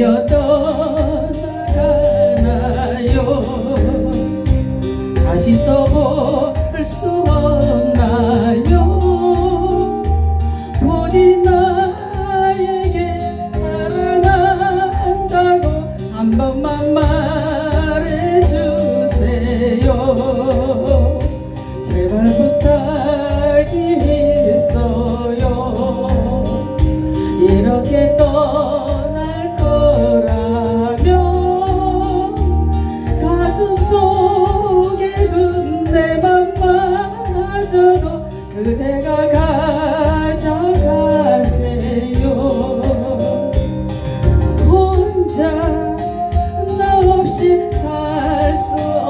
그대여 떠나가나요? 다시 떠볼 수 없나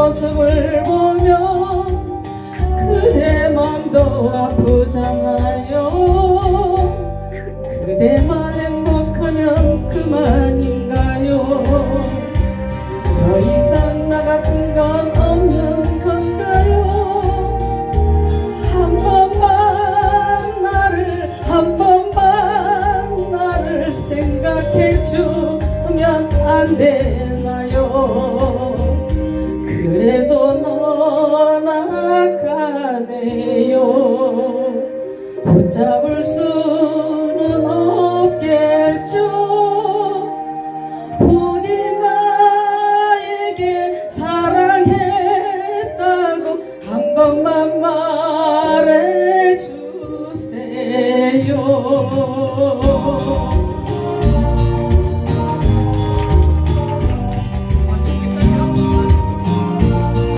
모습을 보며 그대 맘도 아프잖아요. 그대만 행복하면 그만인가요? 더 이상 나 같은 건 없는 건가요? 한 번만 나를 한 번만 나를 생각해 주면 안 되나요 그